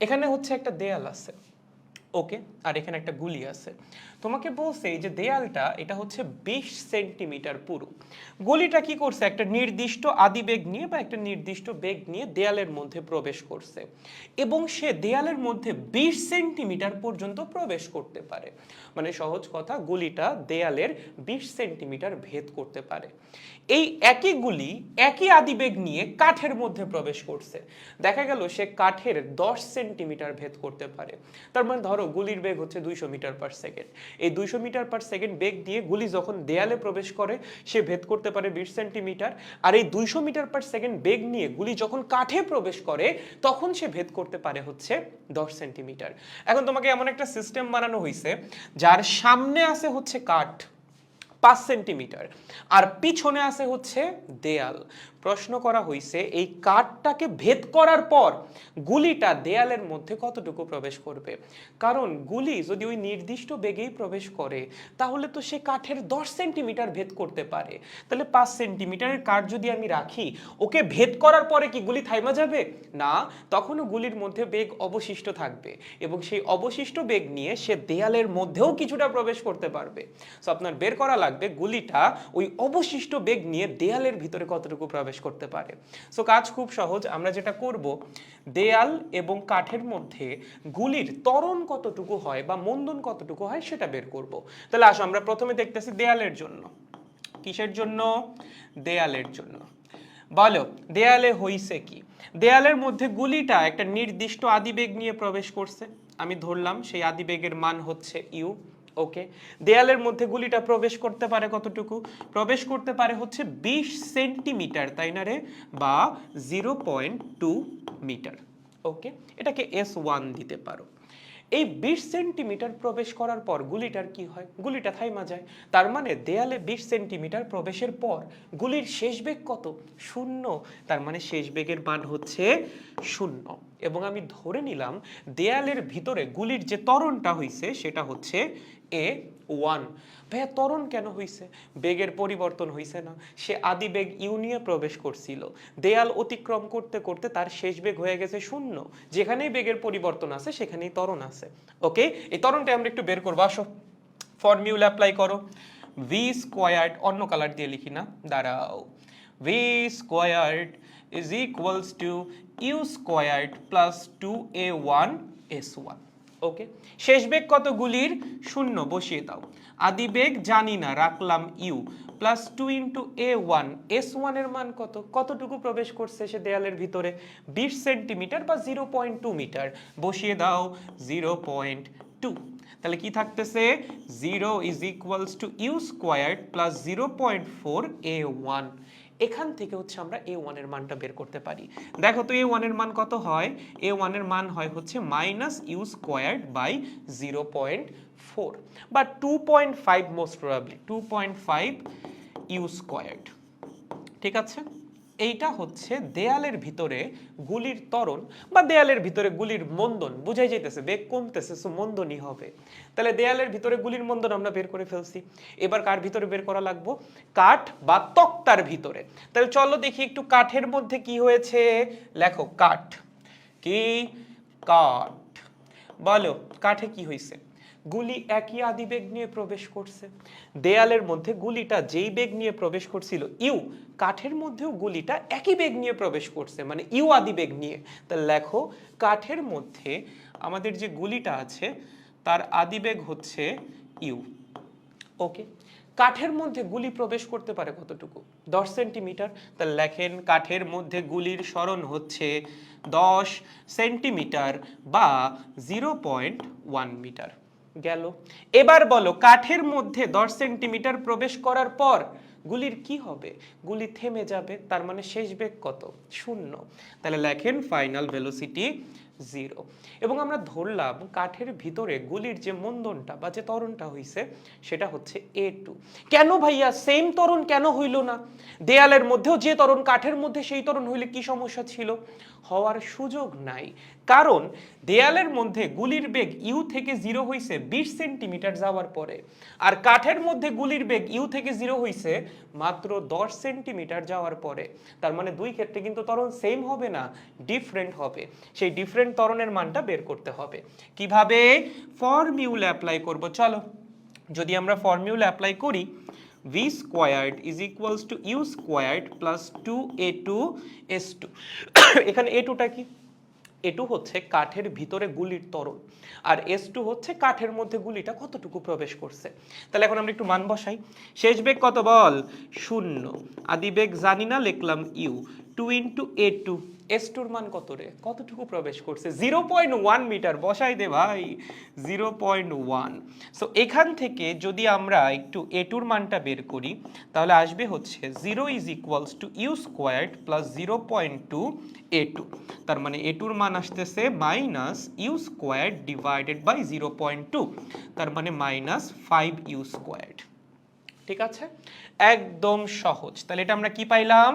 এখানে হচ্ছে একটা দেয়াল আছে। ওকে, আর এখানে একটা গুলি আছে। তোমাকে বলছে এই যে দেয়ালটা, এটা হচ্ছে বিশ সেন্টিমিটার পুরো। গুলিটা কি করছে? একটা নির্দিষ্ট আদিবেগ নিয়ে বা একটা নির্দিষ্ট বেগ নিয়ে দেয়ালের মধ্যে প্রবেশ করছে। এবং সে দেয়ালের মধ্যে বিশ সেন্টিমিটার পর্যন্ত প্রবেশ করতে পারে। মানে সহজ কথা, গুলিটা দেয়ালের বিশ সেন্টিমিটার ভেদ করতে পারে। এই একই গুলি, একই আদিবেগ নিয়ে কাঠের মধ্যে প্রবেশ করছে। দেখা গেল সে কাঠের দশ সেন্টিমিটার ভেদ করতে পারে। তার মানে ধরো গুলির বেগ হচ্ছে দুইশো মিটার পার সেকেন্ড এই দুইশো মিটার পার সেকেন্ড বেগ দিয়ে গুলি যখন দেয়ালে প্রবেশ করে, সে ভেদ করতে পারে বিশ সেন্টিমিটার। আর এই দুইশো মিটার পার সেকেন্ড বেগ নিয়ে গুলি যখন কাঠে প্রবেশ করে, তখন সে ভেদ করতে পারে হচ্ছে দশ সেন্টিমিটার। এখন তোমাকে এমন একটা সিস্টেম বানানো হয়েছে যার সামনে আছে হচ্ছে কাঠ, পাঁচ সেন্টিমিটার। আর পিছনে আছে হচ্ছে দেয়াল। প্রশ্ন করা হয়েছে এই কাঠটাকে ভেদ করার পর গুলিটা দেয়ালের মধ্যে কতটুকু প্রবেশ করবে? কারণ গুলি যদি ওই নির্দিষ্ট বেগেই প্রবেশ করে, তাহলে তো সে কাঠের দশ সেন্টিমিটার ভেদ করতে পারে। তাহলে পাঁচ সেন্টিমিটারের কাঠ যদি আমি রাখি, ওকে ভেদ করার পরে কি গুলি থাইমা যাবে? না, তখনও গুলির মধ্যে বেগ অবশিষ্ট থাকবে এবং সেই অবশিষ্ট বেগ নিয়ে সে দেয়ালের মধ্যেও কিছুটা প্রবেশ করতে পারবে। সো আপনার বের করা লাগবে, গুলিটা ওই অবশিষ্ট বেগ নিয়ে দেয়ালের ভিতরে কতটুকু প্রবেশ করতে পারে। সো কাজ খুব সহজ। আমরা যেটা করব, দেয়াল এবং কাঠের মধ্যে গুলির ত্বরণ কতটুকু হয় বা মন্দন কতটুকু হয় সেটা বের করব। তাহলে আসো, আমরা প্রথমে দেখতেছি দেয়ালের জন্য। কিসের জন্য? দেয়ালের জন্য। বলো, দেয়ালে হইছে কি? দেয়ালের মধ্যে গুলিটা একটা নির্দিষ্ট আদিবেগ নিয়ে প্রবেশ করছে। আমি ধরলাম, সেই আদিবেগের মান হচ্ছে ইউ। ওকে দেয়ালের মধ্যে গুলিটা প্রবেশ করতে পারে কতটুকু? প্রবেশ করতে পারে হচ্ছে বিশ সেন্টিমিটার, তাই না রে? বা zero point two metre. Okay এটাকে এস ওয়ান দিতে পারো। এই বিশ সেন্টিমিটার প্রবেশ করার পর গুলিটার কি হয়? গুলিটা থাইমা যায়। তার মানে দেয়ালে বিশ সেন্টিমিটার প্রবেশের পর গুলির শেষ বেগ কত? শূন্য। তার মানে শেষ বেগের মান হচ্ছে শূন্য। এবং আমি ধরে নিলাম দেয়ালের ভিতরে গুলির যে তরণটা হইছে সেটা হচ্ছে এ ওয়ান ভাইয়া, ত্বরণ কেন হইছে? বেগের পরিবর্তন হইছে না। সে আদি বেগ ইউ নিয়ে প্রবেশ করছিল। দেয়াল অতিক্রম করতে করতে তার শেষ বেগ হয়ে গেছে শূন্য। যেখানেই বেগের পরিবর্তন আছে, সেখানেই ত্বরণ আছে। ওকে? এই ত্বরণটা আমরা একটু বের করব। আসো। ফর্মিউলা অ্যাপ্লাই করো। ভি স্কোয়ার্ড অন্য কালার দিয়ে লিখি না। দাঁড়াও। V squared is equals to U squared plus two A one S one okay শেষ বেগ কতগুলির শূন্য, বসিয়ে দাও। আদি বেগ জানি না, রাখলাম U. Plus two into A one S ওয়ানের মান কত? কতটুকু প্রবেশ করছে সে দেয়ালের ভিতরে? বিশ সেন্টিমিটার বা জিরো পয়েন্ট টু মিটার বসিয়ে দাও জিরো পয়েন্ট টু তাহলে কি থাকতেছে? Zero is equals to U squared plus zero point four A one এখান থেকে হচ্ছে আমরা এ ওয়ানের মানটা বের করতে পারি। দেখো তো এ ওয়ানের মান কত হয়? এ ওয়ানের মান হয় হচ্ছে minus U squared by zero point four বা two point five most probably two point five U squared ঠিক আছে? এইটা হচ্ছে দেয়ালের ভিতরে গুলির ত্বরণ বা দেয়ালের ভিতরে গুলির মন্দন, বুঝাই যাইতেছে, বেগ কমতেছে সো মন্দনই হবে। তাহলে দেয়ালের ভিতরে গুলির মন্দন আমরা বের করে ফেলছি। এবার কার ভিতরে বের করা লাগবো? কাঠ বা তক্তার ভিতরে। তাহলে চলো দেখি একটু কাঠের মধ্যে কি হয়েছে। লেখো, কাঠ। কি? কাঠ। বলো, কাঠে কি হয়েছে গুলি একই আদি বেগ নিয়ে প্রবেশ করছে। দেয়ালের মধ্যে গুলিটা যেই বেগ নিয়ে প্রবেশ করছিল, ইউ, কাঠের মধ্যেও গুলিটা একই বেগ নিয়ে প্রবেশ করছে মানে ইউ আদি বেগ নিয়ে। তা লেখো, কাঠের মধ্যে আমাদের যে গুলিটা আছে, তার আদি বেগ হচ্ছে ইউ। ওকে, কাঠের মধ্যে গুলি প্রবেশ করতে পারে কতটুকু? দশ সেন্টিমিটার। তা লেখেন, কাঠের মধ্যে গুলির স্মরণ হচ্ছে দশ সেন্টিমিটার বা জিরো পয়েন্ট ওয়ান মিটার। গেল। এবার বলো, কাঠের মধ্যে দশ সেন্টিমিটার প্রবেশ করার পর গুলির কি হবে? গুলি থেমে যাবে, তার মানে শেষ বেগ কত? শূন্য। তাহলে লেখেন ফাইনাল ভেলোসিটি জিরো এবং আমরা ধরলাম কাঠের ভিতরে গুলির যে মন্দনটা বা যে তরণটা হইছে, সেটা হচ্ছে এ টু কেন ভাইয়া? সেম ত্বরণ কেন হইল না? দেয়ালের মধ্যেও যে ত্বরণ, কাঠের মধ্যে সেই ত্বরণ হইলে কি সমস্যা ছিল? হওয়ার সুযোগ নাই। কারণ দেয়ালের মধ্যে গুলির বেগ ইউ থেকে জিরো হইছে বিশ সেন্টিমিটার যাওয়ার পরে। আর কাঠের মধ্যে গুলির বেগ ইউ থেকে জিরো হইছে মাত্র দশ সেন্টিমিটার যাওয়ার পরে। তার মানে দুই ক্ষেত্রে কিন্তু তরণ সেম হবে না ডিফারেন্ট হবে। সেই ডিফারেন্ট তরণের মানটা বের করতে হবে। কীভাবে? ফর্মিউলা অ্যাপ্লাই করব। চলো, যদি আমরা ফর্মিউলা অ্যাপ্লাই করি V squared is equals to U squared plus two A two S two এখানে এ টুটা কি? এ টু হচ্ছে কাঠের ভিতরে গুলির তরল, আর এস টু হচ্ছে কাঠের মধ্যে গুলিটা কতটুকু প্রবেশ করছে। তাহলে এখন আমরা একটু মান বসাই। শেষ বেগ কত বল? শূন্য। আদি বেগ জানি না, লিখলাম U two into A two S টুর মান কত রে? কতটুকু প্রবেশ করছে? জিরো পয়েন্ট ওয়ান মিটার বসাই দে ভাই। জিরো পয়েন্ট ওয়ান সো এখান থেকে যদি আমরা একটু এ টুর মানটা বের করি, তাহলে আসবে হচ্ছে zero is equals to U squared plus zero point two A two তার মানে এ টুর মান আসতেছে minus U squared divided by zero point two তার মানে মাইনাস ফাইভ ইউ স্কোয়ার্ড ঠিক আছে? একদম সহজ। তাহলে এটা আমরা কি পাইলাম?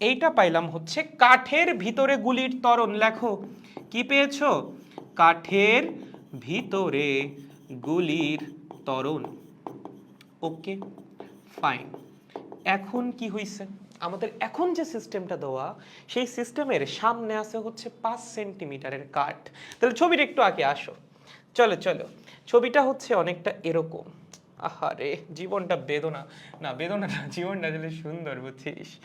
এইটা পাইলাম হচ্ছে কাঠের ভিতরে গুলির তরণ লেখো, কি পেয়েছ? কাঠের ভিতরে গুলির তরণ ওকে, ফাইন। এখন কি হইছে? আমাদের এখন যে সিস্টেমটা দেওয়া, সেই সিস্টেমের সামনে আছে হচ্ছে পাঁচ সেন্টিমিটারের কাঠ। তাহলে ছবিটা একটু আগে আসো। চলো চলো। ছবিটা হচ্ছে অনেকটা এরকম। আহারে, জীবনটা বেদনা। না বেদনা না, জীবনটা আসলে সুন্দর, বুঝছিস?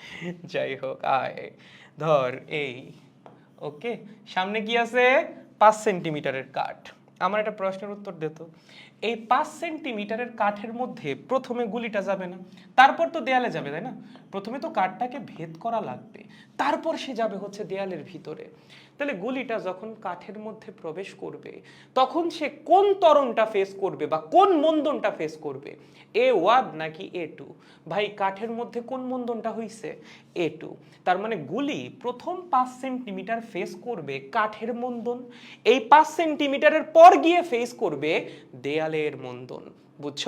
যাই হোক, আয়। ধর এই, ওকে? সামনে কি আছে? পাঁচ সেন্টিমিটারের কাঠ। আমার একটা প্রশ্নের উত্তর দে তো। এই পাঁচ সেন্টিমিটারের কাঠের মধ্যে প্রথমে গুলিটা যাবে না, তারপর তো দেয়ালে যাবে, তাই না? প্রথমে তো কাঠটাকে ভেদ করা লাগবে, তারপর সে যাবে হচ্ছে দেয়ালের ভিতরে। তাহলে গুলিটা যখন কাঠের মধ্যে প্রবেশ করবে, তখন সে কোন তরণটা ফেস করবে বা কোন মন্দনটা ফেস করবে? এ ওয়ান নাকি এ টু ভাই, কাঠের মধ্যে কোন মন্দনটা হইছে? এ টু তার মানে গুলি প্রথম পাঁচ সেন্টিমিটার ফেস করবে কাঠের মন্দন, এই পাঁচ সেন্টিমিটারের পর গিয়ে ফেস করবে দেয়ালের মন্দন। বুঝছ?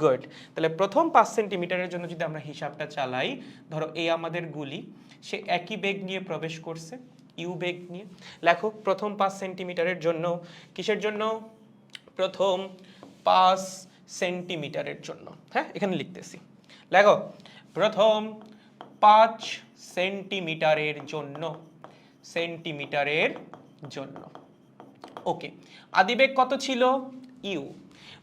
গুড তাহলে প্রথম পাঁচ সেন্টিমিটারের জন্য যদি আমরা হিসাবটা চালাই, ধরো এই আমাদের গুলি, সে একই বেগ নিয়ে প্রবেশ করছে ইউ বেগ নিয়ে। লেখো, প্রথম পাঁচ সেন্টিমিটারের জন্য, কিসের জন্য? প্রথম পাঁচ সেন্টিমিটারের জন্য। হ্যাঁ এখানে লিখতেছি। লেখো, প্রথম পাঁচ সেন্টিমিটারের জন্য সেন্টিমিটারের জন্য। ওকে আদিবেগ কত ছিল? ইউ।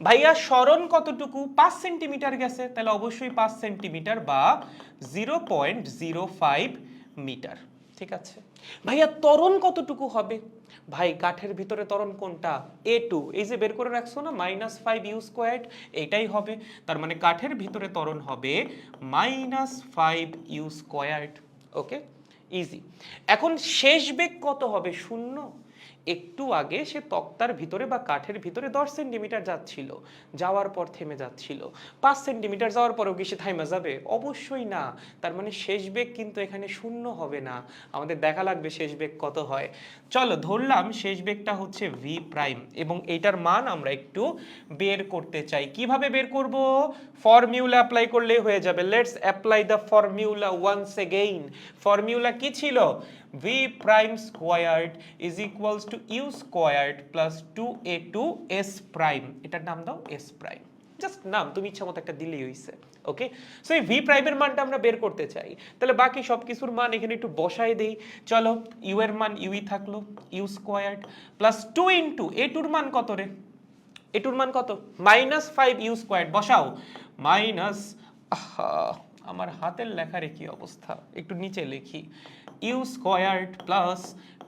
ভাইয়া, স্মরণ কতটুকু? পাঁচ সেন্টিমিটার গেছে, তাহলে অবশ্যই পাঁচ সেন্টিমিটার বা zero point zero five metre, ঠিক আছে? ভাইয়া তরণ কতটুকু হবে? ভাই, কাঠের ভিতরে তরণ কোনটা? A two. এই যে বের করে রাখছো না, মাইনাস ফাইভ ইউ স্কোয়ার্ড, এটাই হবে। তার মানে কাঠের ভিতরে তরণ হবে minus five U squared. Okay? Easy. এখন শেষ বেগ কত হবে? শূন্য। একটু আগে সে তক্তার ভিতরে বা কাঠের ভিতরে দশ সেন্টিমিটার যাচ্ছিল, যাওয়ার পর থেমে যাচ্ছিল। পাঁচ সেন্টিমিটার যাওয়ার পরেও কি সে থাইমা যাবে? অবশ্যই না। তার মানে শেষ বেগ কিন্তু এখানে শূন্য হবে না। আমাদের দেখা লাগবে শেষ বেগ কত হয়। চলো, ধরলাম শেষ বেগটা হচ্ছে ভি প্রাইম এবং এইটার মান আমরা একটু বের করতে চাই। কীভাবে বের করব? ফর্মিউলা অ্যাপ্লাই করলেই হয়ে যাবে। Let's apply the formula once again formula কি ছিল? V prime squared is equals to u squared plus 2a2 s prime. এটার নাম দাও s prime. জাস্ট নাম, তুমি ইচ্ছা মতো একটা দিলেই হইছে ওকে সো এই ভি প্রাইমের মানটা আমরা বের করতে চাই। তাহলে বাকি সব কিছুর মান এখানে একটু বসাই দেই। চলো ইউ এর মান ইউই থাকল U squared plus two into A টুর মান কত রে? এ টুর মান কত? মাইনাস ফাইভ ইউ স্কোয়ার্ড বসাও। মাইনাস আমার হাতের লেখার কি অবস্থা। একটু নিচে লিখি। U squared plus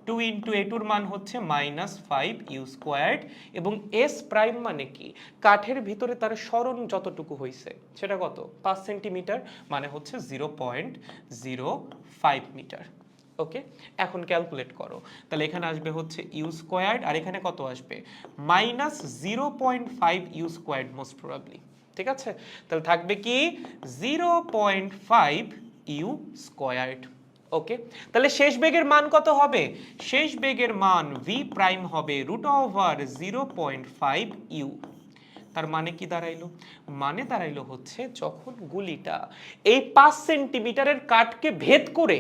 two into a টুর মান হচ্ছে মাইনাস ফাইভ ইউ স্কোয়ার্ড এবং এস প্রাইম মানে কি? কাঠের ভিতরে তার স্মরণ যতটুকু হয়েছে সেটা কত? পাঁচ সেন্টিমিটার মানে হচ্ছে zero point zero five metre okay এখন ক্যালকুলেট করো। তাহলে এখানে আসবে হচ্ছে ইউ স্কোয়ার্ড আর এখানে কত আসবে? Minus zero point five u squared most probably ঠিক আছে? তাহলে থাকবে কি zero point five u squared okay তাহলে শেষ বেগের মান কত হবে? শেষ বেগের মান ভি প্রাইম হবে root over zero point five u তার মানে কি দাঁড়াইলো? মানে দাঁড়াইলো হচ্ছে যখন গুলিটা এই পাঁচ সেন্টিমিটারের কাঠকে ভেদ করে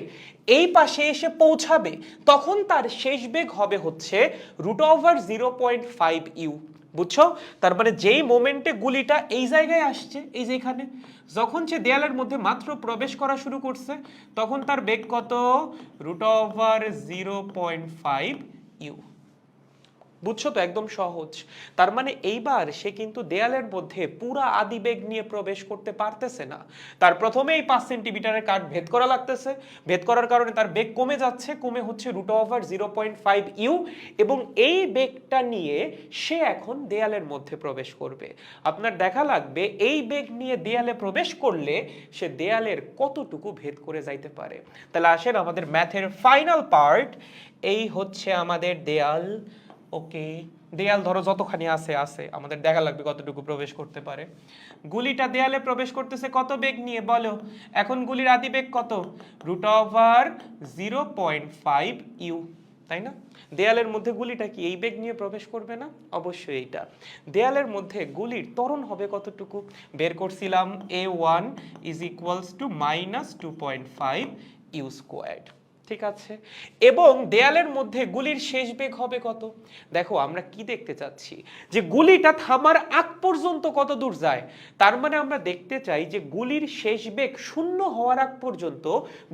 এই পাশে এসে পৌঁছাবে, তখন তার শেষ বেগ হবে হচ্ছে root over zero point five u বুঝছ? তার মানে যেই মোমেন্টে গুলিটা এই জায়গায় আসছে, এই যে এখানে, যখন সে দেয়ালের মধ্যে মাত্র প্রবেশ করা শুরু করছে, তখন তার বেগ কত? Root over zero point five u বুঝছ তো, একদম সহজ। তার মানে এইবার সে কিন্তু দেয়ালের মধ্যে পুরা আদি বেগ নিয়ে প্রবেশ করতে পারতেছে না। তার প্রথমেই পাঁচ সেন্টিমিটারের কাঠ ভেদ করা লাগতেছে। ভেদ করার কারণে তার বেগ কমে যাচ্ছে। কমে হচ্ছে root over zero point five u এবং এই বেগটা নিয়ে সে এখন দেয়ালের মধ্যে প্রবেশ করবে। আপনার দেখা লাগবে, এই বেগ নিয়ে দেয়ালে প্রবেশ করলে সে দেয়ালের কতটুকু ভেদ করে যাইতে পারে। তাহলে আসেন আমাদের ম্যাথের ফাইনাল পার্ট এই হচ্ছে আমাদের দেয়াল। ওকে, দেয়াল ধরো যতখানি আছে আছে, আমাদের দেখা লাগবে কতটুকু প্রবেশ করতে পারে। গুলিটা দেয়ালে প্রবেশ করতেছে কত বেগ নিয়ে বলো? এখন গুলির আদি বেগ কত? Root over zero point five u তাই না? দেয়ালের মধ্যে গুলিটা কি এই বেগ নিয়ে প্রবেশ করবে না? অবশ্যই এইটা। দেয়ালের মধ্যে গুলির ত্বরণ হবে কতটুকু? বের করছিলাম a one is equals to minus two point five u squared ঠিক আছে। এবং দেয়ালের মধ্যে গুলির শেষ বেগ হবে কত? দেখো, আমরা কি দেখতে চাচ্ছি? যে গুলিটা থামার আগ পর্যন্ত কত দূর যায়? তার মানে আমরা দেখতে চাই যে গুলির শেষ বেগ শূন্য হওয়ার আগ পর্যন্ত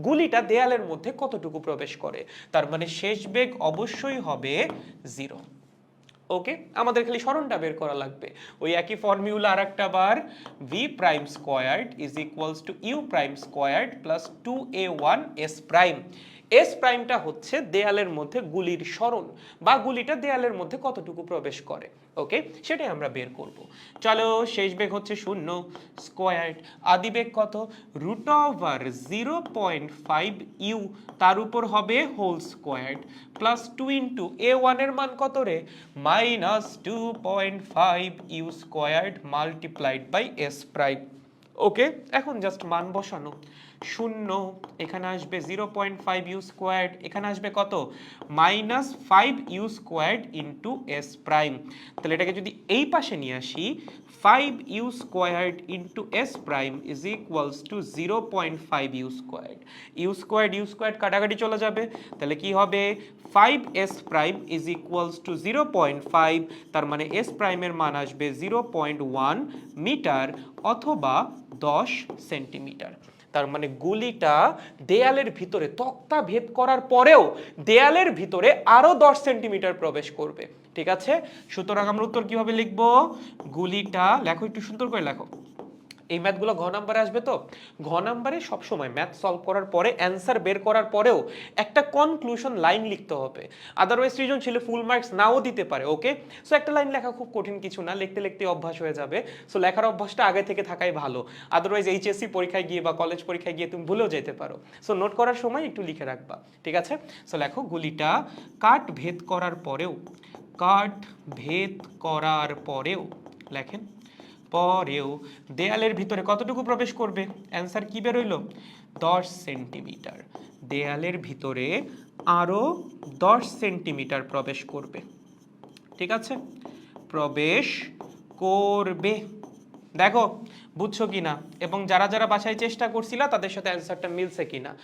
গুলিটা দেয়ালের মধ্যে কতটুকু প্রবেশ করে? তার মানে শেষ বেগ অবশ্যই হবে জিরো। ওকে? আমাদের খালি স্মরণটা বের করা লাগবে। ওই একই ফর্মিউলা আর একটা বার v prime squared is equals to u prime squared plus two a one s prime s প্রাইমটা হচ্ছে দেয়ালের মধ্যে গুলির স্মরণ। বা গুলিটা দেয়ালের মধ্যে কতটুকু প্রবেশ করে। ওকে সেটাই আমরা বের করব। চলো, শেষ বেগ হচ্ছে শূন্য। স্কোয়ার্ড আদি বেগ কত? Root over zero point five u তার উপর হবে whole squared plus two into a ওয়ানের মান কত রে? Minus two point five u squared multiplied by s prime okay এখন জাস্ট মান বসানো। শূন্য, এখানে আসবে zero point five u squared এখানে আসবে কত? Minus five u squared into s prime তাহলে এটাকে যদি এই পাশে নিয়ে আসি five u squared into s prime is equals to zero point five u squared u squared u squared কাটাকাটি চলে যাবে। তাহলে কি হবে? Five s prime is equals to zero point five তার মানে এস প্রাইমের মান আসবে জিরো পয়েন্ট ওয়ান মিটার অথবা দশ সেন্টিমিটার তার মানে গুলিটা দেয়ালের ভিতরে তক্তা ভেদ করার পরেও দেয়ালের ভিতরে আরও দশ সেন্টিমিটার প্রবেশ করবে। ঠিক আছে? সুতরাং আমরা উত্তর কীভাবে লিখব? গুলিটা, লেখো একটু সুন্দর করে লেখো। এই ম্যাথগুলো ঘ নাম্বারে আসবে তো? ঘ নাম্বারে সবসময় ম্যাথ সলভ করার পরে, অ্যান্সার বের করার পরেও একটা কনক্লুশন লাইন লিখতে হবে। আদারওয়াইজ সৃজনশীলে ফুল মার্কস নাও দিতে পারে ওকে সো একটা লাইন লেখা খুব কঠিন কিছু না, লিখতে লিখতে অভ্যাস হয়ে যাবে। সো লেখার অভ্যাসটা আগে থেকে থাকাই ভালো। আদারওয়াইজ এইচএসসি পরীক্ষায় গিয়ে বা কলেজ পরীক্ষায় গিয়ে তুমি ভুলেও যেতে পারো। সো নোট করার সময় একটু লিখে রাখবা, ঠিক আছে? সো লেখো, গুলিটা কাট ভেদ করার পরেও কাট ভেদ করার পরেও, লেখেন পরেও দেয়ালের ভিতরে কতটুকু প্রবেশ করবে? অ্যান্সার কি বেরোইল দশ সেন্টিমিটার। দেয়ালের ভিতরে আরও দশ সেন্টিমিটার প্রবেশ করবে। ঠিক আছে? প্রবেশ করবে। দেখো, বুঝছ কিনা? এবং যারা যারা বাসায় চেষ্টা করছিলা, তাদের সাথে অ্যান্সারটা মিলছে কিনা?